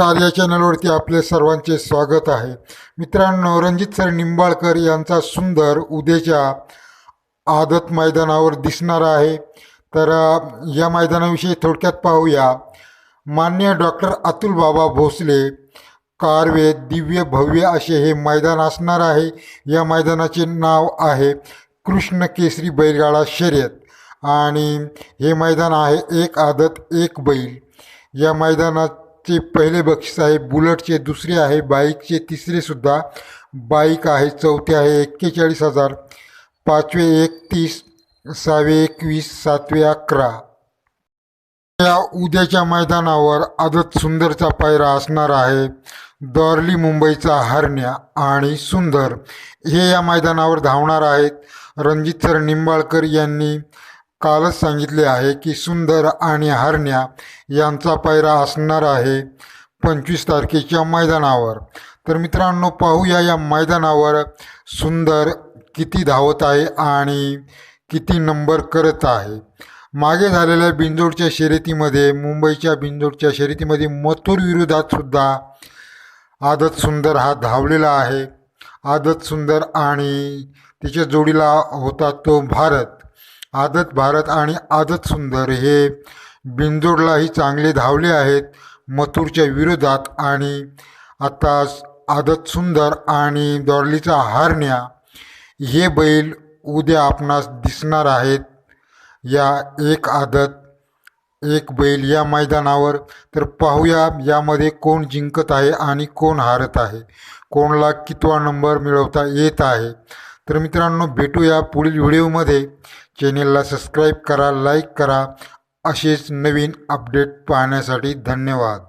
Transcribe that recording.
नमस्कार या चॅनलवरती आपले सर्वांचे स्वागत आहे. मित्रांनो रणजित सर निंबाळकर यांचा सुंदर उद्याच्या आदत मैदानावर दिसणार आहे. तर या मैदानाविषयी थोडक्यात पाहूया. मान्य डॉक्टर अतुल बाबा भोसले कारवे दिव्य भव्य असे हे मैदान असणार आहे. या मैदानाचे नाव आहे कृष्ण केसरी बैलगाडा शर्यत. आणि हे मैदान आहे एक आदत एक बैल. या मैदानात चे पहिले बक्षीस आहे. बुलटचे दुसरे आहे. बाईकचे तिसरेसुद्धा बाईक आहे चौथे आहे एक्केचाळीस हजार. पाचवे एकतीस सहावे एकवीस सातवे अकरा. या उद्याच्या मैदानावर आदत सुंदरचा पायरा असणार आहे. दॉर्ली मुंबईचा हरण्या आणि सुंदर. हे या मैदानावर धावणार आहेत. रणजित सर निंबाळकर यांनी कालच सांगितले आहे की सुंदर आणि हरण्या यांचा पायरा असणार आहे पंचवीस तारखेच्या मैदानावर. तर मित्रांनो पाहूया या मैदानावर सुंदर किती धावत आहे आणि किती नंबर करत आहे. मागे झालेल्या बिंजोडच्या शर्यतीमध्ये मुंबईच्या बिंजोडच्या शर्यतीमध्ये मथुर विरोधात सुद्धा आदत सुंदर हा धावलेला आहे. आदत सुंदर आणि तिच्या जोडीला होता तो भारत. आदत भारत आणि आदत सुंदर हे बिंदूरलाही चांगले धावले आहेत. मथुरच्या विरोधात आणि आता आदत सुंदर आणि दॉर्लीचा हारण्या हे बैल उद्या आपणास दिसणार आहेत. या एक आदत एक बैल या मैदानावर. तर पाहूया यामध्ये कोण जिंकत आहे आणि कोण हारत आहे. कोणला कितवा नंबर मिळवता येत आहे? तर मित्रांनो भेटूया पुढील व्हिडिओमध्ये. चॅनेलला सबस्क्राईब करा लाईक करा. असेच नवीन अपडेट पाहण्यासाठी धन्यवाद.